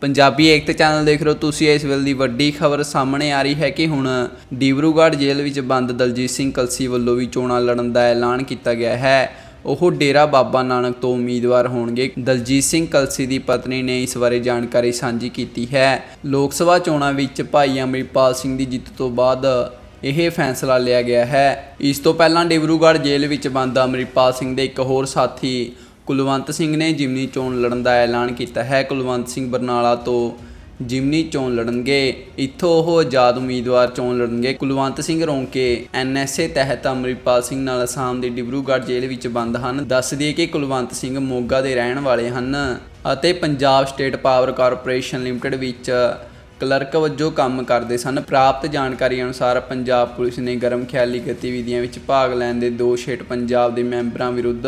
ਪੰਜਾਬੀ ਏਕਤਾ channel ਦੇਖ ਰਹੇ ਹੋ ਤੁਸੀਂ, ਇਸ ਵੇਲੇ ਦੀ ਵੱਡੀ ਖਬਰ ਸਾਹਮਣੇ ਆ ਰਹੀ ਹੈ ਕਿ ਹੁਣ ਡਿਬਰੂਗੜ੍ਹ ਜੇਲ੍ਹ ਵਿੱਚ ਬੰਦ ਦਲਜੀਤ ਸਿੰਘ ਕਲਸੀ ਵੱਲੋਂ ਵੀ ਚੋਣਾਂ ਲੜਨ ਦਾ ਐਲਾਨ ਕੀਤਾ ਗਿਆ ਹੈ। ਉਹ ਡੇਰਾ ਬਾਬਾ ਨਾਨਕ ਤੋਂ ਉਮੀਦਵਾਰ ਹੋਣਗੇ। ਦਲਜੀਤ ਸਿੰਘ ਕਲਸੀ ਦੀ ਪਤਨੀ ਨੇ ਇਸ ਬਾਰੇ ਜਾਣਕਾਰੀ ਸਾਂਝੀ ਕੀਤੀ ਹੈ। ਲੋਕ ਸਭਾ ਚੋਣਾਂ ਵਿੱਚ ਭਾਈ ਅਮਰਿਤਪਾਲ ਸਿੰਘ ਦੀ ਜਿੱਤ ਤੋਂ ਬਾਅਦ ਇਹ ਫੈਸਲਾ ਲਿਆ ਗਿਆ ਹੈ। ਇਸ ਤੋਂ ਪਹਿਲਾਂ ਡਿਬਰੂਗੜ੍ਹ ਜੇਲ੍ਹ ਵਿੱਚ ਬੰਦ ਅਮਰਿਤਪਾਲ ਸਿੰਘ ਦੇ ਇੱਕ ਹੋਰ ਸਾਥੀ ਕੁਲਵੰਤ ਸਿੰਘ ਨੇ ਜਿਮਨੀ ਚੋਣ ਲੜਨ ਦਾ ਐਲਾਨ ਕੀਤਾ ਹੈ। ਕੁਲਵੰਤ ਸਿੰਘ ਬਰਨਾਲਾ ਤੋਂ ਜਿਮਨੀ ਚੋਣ ਲੜਨਗੇ। ਇੱਥੋਂ ਉਹ ਆਜ਼ਾਦ ਉਮੀਦਵਾਰ ਚੋਣ ਲੜਨਗੇ। ਕੁਲਵੰਤ ਸਿੰਘ ਰੌਂਕੇ ਐਨਐਸਏ ਤਹਿਤ ਅਮਰਿਤਪਾਲ ਸਿੰਘ ਨਾਲ ਅਸਾਮ ਦੇ ਡਿਬਰੂਗੜ੍ਹ ਜੇਲ੍ਹ ਵਿੱਚ ਬੰਦ ਹਨ। ਦੱਸ ਦਈਏ ਕਿ ਕੁਲਵੰਤ ਸਿੰਘ ਮੋਗਾ ਦੇ ਰਹਿਣ ਵਾਲੇ ਹਨ ਅਤੇ Punjab state power corporation limited ਵਿੱਚ ਕਲਰਕ ਵਜੋਂ ਕੰਮ ਕਰਦੇ ਸਨ। ਪ੍ਰਾਪਤ ਜਾਣਕਾਰੀ ਅਨੁਸਾਰ ਪੰਜਾਬ ਪੁਲਿਸ ਨੇ ਗਰਮ ਖਿਆਲੀ ਗਤੀਵਿਧੀਆਂ ਵਿੱਚ ਭਾਗ ਲੈਣ ਦੇ ਦੋਸ਼ ਹੇਠ ਪੰਜਾਬ ਦੇ ਮੈਂਬਰਾਂ ਵਿਰੁੱਧ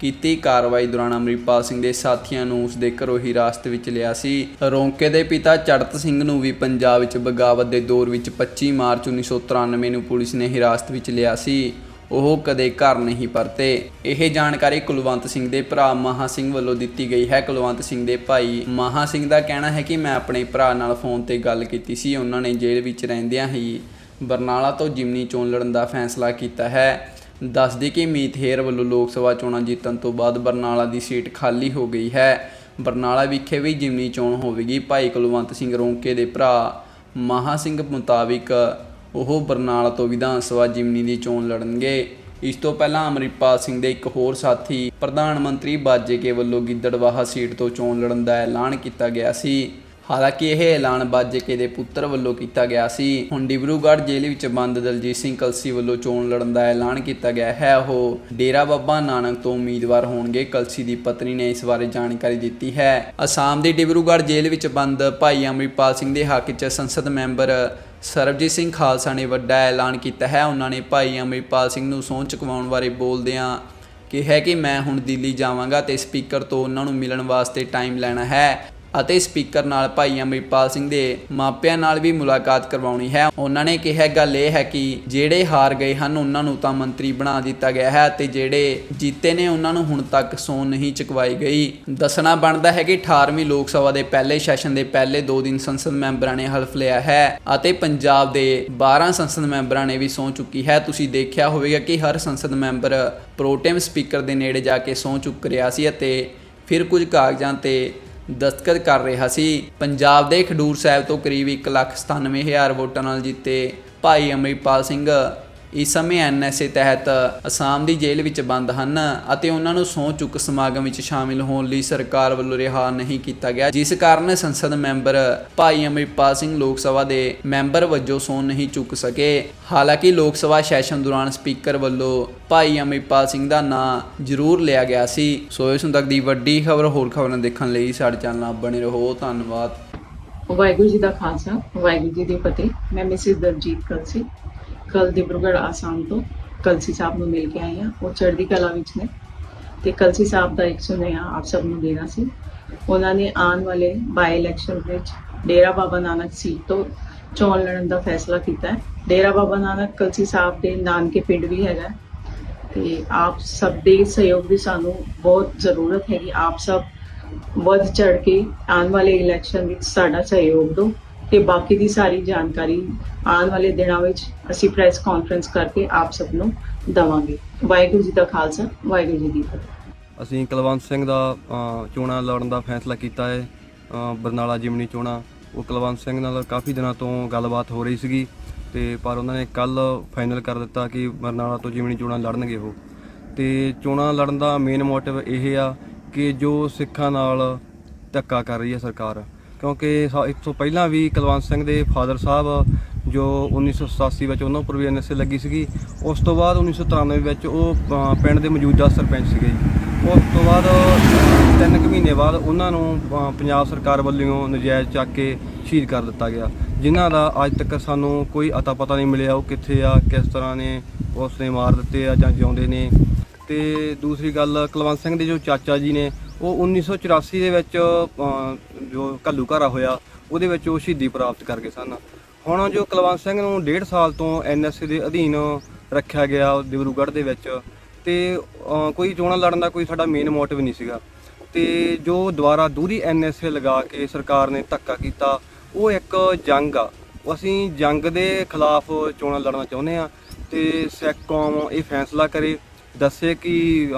ਕੀਤੀ ਕਾਰਵਾਈ ਦੌਰਾਨ ਅਮਰਿਤਪਾਲ ਸਿੰਘ ਦੇ ਸਾਥੀਆਂ ਨੂੰ ਉਸ ਦੇ ਘਰੋਂ ਹੀ ਹਿਰਾਸਤ ਵਿੱਚ ਲਿਆ ਸੀ। ਰੋਂਕੇ ਦੇ ਪਿਤਾ ਚੜਤ ਸਿੰਘ ਨੂੰ ਵੀ ਪੰਜਾਬ ਵਿੱਚ ਬਗਾਵਤ ਦੇ ਦੌਰ ਵਿੱਚ 25 ਮਾਰਚ 1993 ਨੂੰ ਪੁਲਿਸ ਨੇ ਹਿਰਾਸਤ ਵਿੱਚ ਲਿਆ ਸੀ। ਉਹ ਕਦੇ ਘਰ ਨਹੀਂ ਪਰਤੇ। ਇਹ ਜਾਣਕਾਰੀ ਕੁਲਵੰਤ ਸਿੰਘ ਦੇ ਭਰਾ ਮਹਾ ਸਿੰਘ ਵੱਲੋਂ ਦਿੱਤੀ ਗਈ ਹੈ। ਕੁਲਵੰਤ ਸਿੰਘ ਦੇ ਭਾਈ ਮਹਾ ਸਿੰਘ ਦਾ ਕਹਿਣਾ ਹੈ ਕਿ ਮੈਂ ਆਪਣੇ ਭਰਾ ਨਾਲ ਫੋਨ ਤੇ ਗੱਲ ਕੀਤੀ ਸੀ। ਉਹਨਾਂ ਨੇ ਜੇਲ੍ਹ ਵਿੱਚ ਰਹਿੰਦਿਆਂ ਹੀ ਬਰਨਾਲਾ ਤੋਂ ਜਿਮਨੀ ਚੋਣ ਲੜਨ ਦਾ ਫੈਸਲਾ ਕੀਤਾ ਹੈ। ਦੱਸਦੀ ਕਿ ਮੀਤ ਹੇਰ ਵੱਲੋਂ ਲੋਕ ਸਭਾ ਚੋਣਾਂ ਜਿੱਤਣ ਤੋਂ ਬਾਅਦ ਬਰਨਾਲਾ ਦੀ ਸੀਟ ਖਾਲੀ ਹੋ ਗਈ ਹੈ। ਬਰਨਾਲਾ ਵਿਖੇ ਵੀ ਜਿਮਨੀ ਚੋਣ ਹੋਵੇਗੀ। ਭਾਈ ਕੁਲਵੰਤ ਸਿੰਘ ਰੋਂਕੇ ਦੇ ਭਰਾ ਮਹਾ ਸਿੰਘ ਮੁਤਾਬਿਕ ਉਹ ਬਰਨਾਲਾ ਤੋਂ ਵਿਧਾਨ ਸਭਾ ਜਿਮਨੀ ਦੀ ਚੋਣ ਲੜਨਗੇ। ਇਸ ਤੋਂ ਪਹਿਲਾਂ ਅਮਰਿਤਪਾਲ ਸਿੰਘ ਦੇ ਇੱਕ ਹੋਰ ਸਾਥੀ ਪ੍ਰਧਾਨ ਮੰਤਰੀ ਬਾਜੇਕੇ ਵੱਲੋਂ ਗਿੱਦੜਵਾਹਾ ਸੀਟ ਤੋਂ ਚੋਣ ਲੜਨ ਦਾ ਐਲਾਨ ਕੀਤਾ ਗਿਆ ਸੀ। ਹਾਲਾਂਕਿ ਇਹ ਐਲਾਨ ਬਾਜੇਕੇ ਦੇ ਪੁੱਤਰ ਵੱਲੋਂ ਕੀਤਾ ਗਿਆ ਸੀ, ਹੁਣ ਡਿਬਰੂਗੜ੍ਹ ਜੇਲ੍ਹ ਵਿੱਚ ਬੰਦ ਦਲਜੀਤ ਸਿੰਘ ਕਲਸੀ ਵੱਲੋਂ ਚੋਣ ਲੜਨ ਦਾ ਐਲਾਨ ਕੀਤਾ ਗਿਆ ਹੈ। ਉਹ ਡੇਰਾ ਬਾਬਾ ਨਾਨਕ ਤੋਂ ਉਮੀਦਵਾਰ ਹੋਣਗੇ, ਕਲਸੀ ਦੀ ਪਤਨੀ ਨੇ ਇਸ ਬਾਰੇ ਜਾਣਕਾਰੀ ਦਿੱਤੀ ਹੈ। ਅਸਾਮ ਦੇ ਡਿਬਰੂਗੜ੍ਹ ਜੇਲ੍ਹ ਵਿੱਚ ਬੰਦ ਭਾਈ ਅਮਰਿਤਪਾਲ ਸਿੰਘ ਦੇ ਹੱਕ 'ਚ ਸੰਸਦ ਮੈਂਬਰ ਸਰਬਜੀਤ ਸਿੰਘ ਖਾਲਸਾ ਨੇ ਵੱਡਾ ਐਲਾਨ ਕੀਤਾ ਹੈ। ਉਹਨਾਂ ਨੇ ਭਾਈ ਅਮਰਿਤਪਾਲ ਸਿੰਘ ਨੂੰ ਸਹੁੰ ਚੁਕਵਾਉਣ ਬਾਰੇ ਬੋਲਦਿਆਂ ਕਿਹਾ ਕਿ ਮੈਂ ਹੁਣ ਦਿੱਲੀ ਜਾਵਾਂਗਾ ਤੇ ਸਪੀਕਰ ਤੋਂ ਉਹਨਾਂ ਨੂੰ ਮਿਲਣ ਵਾਸਤੇ ਟਾਈਮ ਲੈਣਾ ਹੈ। ਅਤੇ ਸਪੀਕਰ ਨਾਲ ਭਾਈ ਅਮਰਿਤਪਾਲ ਸਿੰਘ ਦੇ ਮਾਪਿਆਂ ਨਾਲ ਵੀ ਮੁਲਾਕਾਤ ਕਰਵਾਉਣੀ ਹੈ। ਉਹਨਾਂ ਨੇ ਕਿਹਾ, ਗੱਲ ਇਹ ਹੈ ਕਿ ਜਿਹੜੇ ਹਾਰ ਗਏ ਹਨ, ਉਹਨਾਂ ਨੂੰ ਤਾਂ ਮੰਤਰੀ ਬਣਾ ਦਿੱਤਾ ਗਿਆ ਹੈ ਤੇ ਜਿਹੜੇ ਜੀਤੇ ਨੇ, ਉਹਨਾਂ ਨੂੰ ਹੁਣ ਤੱਕ ਸੌਣ ਨਹੀਂ ਚੁਕਵਾਈ ਗਈ। ਦੱਸਣਾ ਬਣਦਾ ਹੈ ਕਿ 18ਵੀਂ ਲੋਕ ਸਭਾ ਦੇ ਪਹਿਲੇ ਸੈਸ਼ਨ ਦੇ ਪਹਿਲੇ 2 ਦਿਨ ਸੰਸਦ ਮੈਂਬਰਾਂ ਨੇ ਹਲਫ ਲਿਆ ਹੈ ਅਤੇ ਪੰਜਾਬ ਦੇ 12 ਸੰਸਦ ਮੈਂਬਰਾਂ ਨੇ ਵੀ ਸਹੁੰ ਚੁੱਕੀ ਹੈ। ਤੁਸੀਂ ਦੇਖਿਆ ਹੋਵੇਗਾ ਕਿ ਹਰ ਸੰਸਦ ਮੈਂਬਰ ਪ੍ਰੋਟੇਮ ਸਪੀਕਰ ਦੇ ਨੇੜੇ ਜਾ ਕੇ ਸਹੁੰ ਚੁੱਕ ਰਿਹਾ ਸੀ ਅਤੇ ਫਿਰ ਕੁਝ ਕਾਗਜ਼ਾਂ ਤੇ ਦਸਤਖਤ ਕਰ ਰਿਹਾ ਸੀ। ਪੰਜਾਬ ਦੇ ਖਡੂਰ ਸਾਹਿਬ ਤੋਂ ਕਰੀਬ 197000 ਵੋਟਾਂ ਨਾਲ ਜਿੱਤੇ ਭਾਈ ਅਮਰਿਤਪਾਲ ਸਿੰਘ। ਇਸ ਸਮੇਂ ਐਨਐਸਏ ਤਹਿਤ ਅਸਾਮ ਦੀ ਜੇਲ੍ਹ ਵਿੱਚ ਬੰਦ ਹਨ ਅਤੇ ਉਹਨਾਂ ਨੂੰ ਸਹੁੰ ਚੁੱਕ ਸਮਾਗਮ ਵਿੱਚ ਸ਼ਾਮਿਲ ਹੋਣ ਲਈ ਸਰਕਾਰ ਵੱਲੋਂ ਰਿਹਾ ਨਹੀਂ ਕੀਤਾ ਗਿਆ, ਜਿਸ ਕਾਰਨ ਸੰਸਦ ਮੈਂਬਰ ਭਾਈ ਅਮਰਿਤਪਾਲ ਸਿੰਘ ਲੋਕ ਸਭਾ ਦੇ ਮੈਂਬਰ ਵਜੋਂ ਸਹੁੰ ਨਹੀਂ ਚੁੱਕ ਸਕੇ। ਹਾਲਾਂਕਿ ਲੋਕ ਸਭਾ ਸੈਸ਼ਨ ਦੌਰਾਨ ਸਪੀਕਰ ਵੱਲੋਂ ਭਾਈ ਅਮਰਿਤਪਾਲ ਸਿੰਘ ਦਾ ਨਾਂ ਜ਼ਰੂਰ ਲਿਆ ਗਿਆ ਸੀ। ਸੋ ਇਸ ਹੁਣ ਤੱਕ ਦੀ ਵੱਡੀ ਖਬਰ ਹੋਰ ਖਬਰਾਂ ਦੇਖਣ ਲਈ ਸਾਡੇ ਚੈਨਲ ਨਾਲ ਬਣੇ ਰਹੋ। ਧੰਨਵਾਦ। ਵਾਹਿਗੁਰੂ ਜੀ ਦਾ ਖਾਲਸਾ, ਵਾਹਿਗੁਰੂ ਜੀ ਦੀ ਫਤਿਹ। ਮੈਂ ਮਿਸਿਸ ਦਰਜੀਤ ਕਲਸੀ ਕੱਲ ਦਿਬਰੂਗੜ੍ਹ ਆਸਾਮ ਤੋਂ ਕਲਸੀ ਸਾਹਿਬ ਨੂੰ ਮਿਲ ਕੇ ਆਈ ਹਾਂ। ਉਹ ਚੜ੍ਹਦੀ ਕਲਾ ਵਿੱਚ ਨੇ। ਤੇ ਕਲਸੀ ਸਾਹਿਬ ਦਾ ਇੱਕ ਸੁਨੇਹਾ ਆਪ ਸਭ ਨੂੰ ਦੇਣਾ ਸੀ। ਉਹਨਾਂ ਨੇ ਆਉਣ ਵਾਲੇ ਬਾਈ ਇਲੈਕਸ਼ਨ ਵਿੱਚ ਡੇਰਾ ਬਾਬਾ ਨਾਨਕ ਸੀਟ ਤੋਂ ਚੋਣ ਲੜਨ ਦਾ ਫੈਸਲਾ ਕੀਤਾ ਹੈ। ਡੇਰਾ ਬਾਬਾ ਨਾਨਕ ਕਲਸੀ ਸਾਹਿਬ ਦੇ ਨਾਨਕੇ ਪਿੰਡ ਵੀ ਹੈਗਾ। ਤੇ ਆਪ ਸਭ ਦੇ ਸਹਿਯੋਗ ਦੀ ਸਾਨੂੰ ਬਹੁਤ ਜ਼ਰੂਰਤ ਹੈ ਕਿ ਆਪ ਸਭ ਵੱਧ ਚੜ ਕੇ ਆਉਣ ਵਾਲੇ ਇਲੈਕਸ਼ਨ ਵਿੱਚ ਸਾਡਾ ਸਹਿਯੋਗ ਦਿਓ। ਤੇ ਬਾਕੀ ਦੀ ਸਾਰੀ ਜਾਣਕਾਰੀ ਆਉਣ ਵਾਲੇ ਦਿਨਾਂ ਵਿੱਚ ਅਸੀਂ ਪ੍ਰੈਸ ਕਾਨਫਰੰਸ ਕਰਕੇ ਆਪ ਸਭ ਨੂੰ ਦਵਾਂਗੇ। ਵਾਹਿਗੁਰੂ ਜੀ ਦਾ ਖਾਲਸਾ ਵਾਹਿਗੁਰੂ ਜੀ ਦੀ ਫਤਿਹ। ਅਸੀਂ ਕੁਲਵੰਤ ਸਿੰਘ ਦਾ ਅ, ਚੋਣਾਂ ਲੜਨ ਦਾ ਫੈਸਲਾ ਕੀਤਾ ਹੈ। ਬਰਨਾਲਾ ਜਿਮਨੀ ਚੋਣਾਂ। ਉਹ ਕੁਲਵੰਤ ਸਿੰਘ ਨਾਲ ਕਾਫੀ ਦਿਨਾਂ ਤੋਂ ਗੱਲਬਾਤ ਹੋ ਰਹੀ ਸੀਗੀ ਤੇ ਪਰ ਉਹਨਾਂ ਨੇ ਕੱਲ ਫਾਈਨਲ ਕਰ ਦਿੱਤਾ ਕਿ ਬਰਨਾਲਾ ਤੋਂ ਜਿਮਨੀ ਚੋਣਾਂ ਲੜਨਗੇ ਉਹ। ਤੇ ਚੋਣਾਂ ਲੜਨ ਦਾ ਮੇਨ ਮੋਟਿਵ ਇਹ ਆ ਕਿ ਜੋ ਸਿੱਖਾਂ ਨਾਲ ਧੱਕਾ ਕਰ ਰਹੀ ਹੈ ਸਰਕਾਰ। ਕਿਉਂਕਿ ਸਾ- ਇਸ ਤੋਂ ਪਹਿਲਾਂ ਵੀ ਕੁਲਵੰਤ ਸਿੰਘ ਦੇ ਫਾਦਰ ਸਾਹਿਬ ਜੋ 1987 ਵਿੱਚ ਉਹਨਾਂ ਉੱਪਰ ਵੀ ਐਨਐਸਏ ਲੱਗੀ ਸੀਗੀ ਉਸ ਤੋਂ ਬਾਅਦ 1993 ਵਿੱਚ ਉਹ ਪਿੰਡ ਦੇ ਮੌਜੂਦਾ ਸਰਪੰਚ ਸੀਗੇ ਉਸ ਤੋਂ ਬਾਅਦ ਅ, ਤਿੰਨ ਕੁ ਮਹੀਨੇ ਬਾਅਦ ਉਹਨਾਂ ਨੂੰ ਪੰਜਾਬ ਸਰਕਾਰ ਵੱਲੋਂ ਨਜਾਇਜ਼ ਚੱਕ ਕੇ ਸ਼ਹੀਦ ਕਰ ਦਿੱਤਾ ਗਿਆ ਜਿਨ੍ਹਾਂ ਦਾ ਅੱਜ ਤੱਕ ਸਾਨੂੰ ਕੋਈ ਅਤਾ ਪਤਾ ਨਹੀਂ ਮਿਲਿਆ ਉਹ ਕਿੱਥੇ ਆ ਕਿਸ ਤਰ੍ਹਾਂ ਨੇ ਉਸਨੇ ਮਾਰ ਦਿੱਤੇ ਆ ਜਾਂ ਜਿਉਂਦੇ ਨੇ। ਤੇ ਦੂਸਰੀ ਗੱਲ ਕੁਲਵੰਤ ਸਿੰਘ ਦੇ ਜੋ ਚਾਚਾ ਜੀ ਨੇ ਉਹ 1984 ਦੇ ਵਿੱਚ ਜੋ ਘੱਲੂ ਘਾਰਾ ਹੋਇਆ, ਉਹਦੇ ਵਿੱਚ ਉਹ ਸ਼ਹੀਦੀ ਪ੍ਰਾਪਤ ਕਰ ਗਏ ਸਨ। ਹੁਣ ਜੋ ਕੁਲਵੰਤ ਸਿੰਘ ਨੂੰ 1.5 ਸਾਲ ਤੋਂ ਐਨਐਸਏ ਦੇ ਅਧੀਨ ਰੱਖਿਆ ਗਿਆ ਦਿਬਰੂਗੜ੍ਹ ਦੇ ਵਿੱਚ, ਤੇ ਕੋਈ ਚੋਣਾਂ ਲੜਨ ਦਾ ਕੋਈ ਸਾਡਾ ਮੇਨ ਮੋਟਿਵ ਨਹੀਂ ਸੀਗਾ। ਤੇ ਜੋ ਦੁਬਾਰਾ ਦੂਰੀ ਐਨਐਸਏ ਲਗਾ ਕੇ ਸਰਕਾਰ ਨੇ ਧੱਕਾ ਕੀਤਾ, ਉਹ ਇੱਕ ਜੰਗ ਆ। ਅਸੀਂ ਜੰਗ ਦੇ ਖਿਲਾਫ ਚੋਣਾਂ ਲੜਨਾ ਚਾਹੁੰਦੇ ਆ ਤੇ ਸਿੱਖ ਕੌਮ ਇਹ ਫੈਸਲਾ ਕਰੇ, ਦੱਸੇ ਕਿ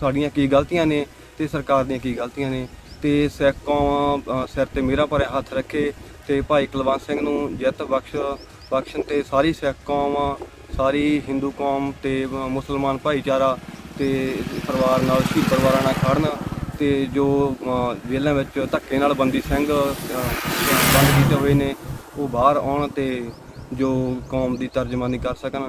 ਸਾਡੀਆਂ ਕੀ ਗਲਤੀਆਂ ਨੇ ਤੇ ਸਰਕਾਰ ਦੀਆਂ ਕੀ ਗਲਤੀਆਂ ਨੇ ਤੇ ਸਿੱਖ ਕੌਮ ਸਿਰ ਤੇ ਮੇਰਾ ਭਰਿਆ ਹੱਥ ਰੱਖੇ ਤੇ ਭਾਈ ਕੁਲਵੰਤ ਸਿੰਘ ਨੂੰ ਜਿੱਤ ਬਖਸ਼ ਬਖਸ਼ਣ ਤੇ ਸਾਰੀ ਸਿੱਖ ਕੌਮ ਸਾਰੀ ਹਿੰਦੂ ਕੌਮ ਤੇ ਮੁਸਲਮਾਨ ਭਾਈਚਾਰਾ ਤੇ ਪਰਿਵਾਰ ਨਾਲ ਸ਼ਹੀਦ ਪਰਿਵਾਰਾਂ ਨਾਲ ਖੜਨ ਤੇ ਜੋ ਜੇਲ੍ਹਾਂ ਵਿੱਚ ਧੱਕੇ ਨਾਲ ਬੰਦੀ ਸਿੰਘ ਅ, ਬੰਦ ਕੀਤੇ ਹੋਏ ਨੇ ਉਹ ਬਾਹਰ ਆਉਣ ਤੇ ਜੋ ਕੌਮ ਦੀ ਤਰਜਮਾਨੀ ਕਰ ਸਕਣ।